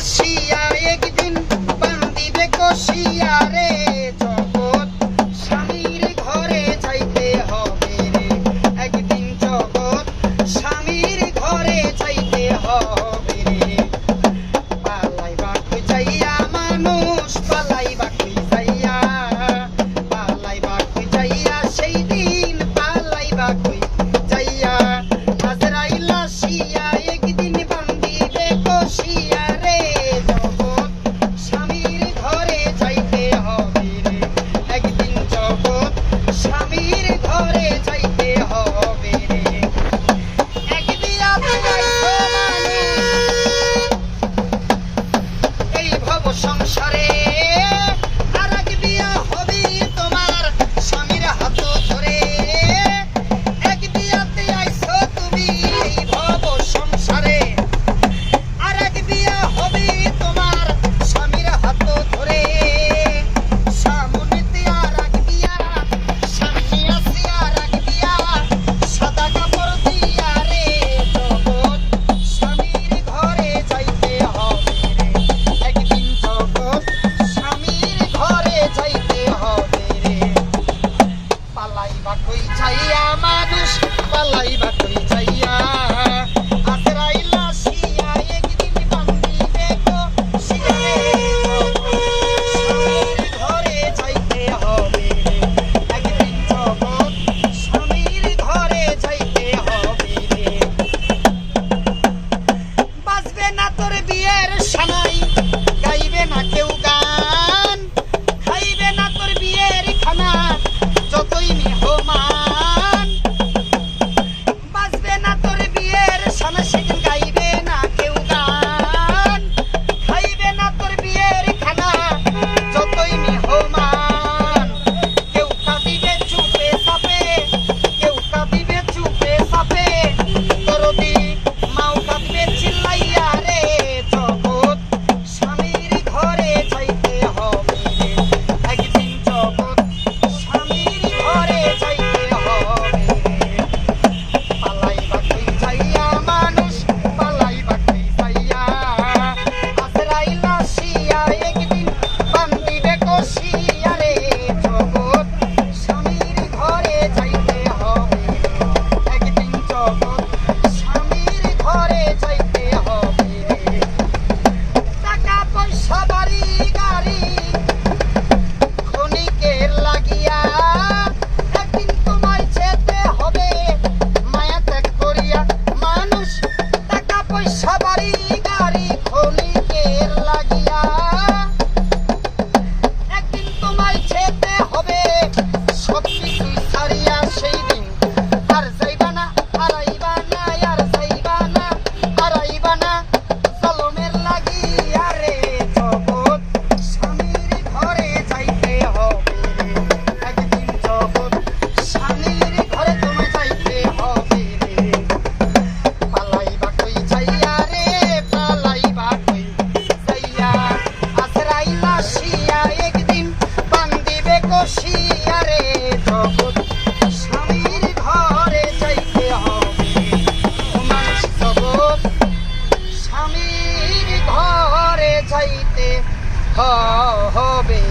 see. বসিয়ারে জগৎ স্বামীর ঘরে যাইতে হবে। মানুষ জগৎ স্বামীর ঘরে যাইতে হবে।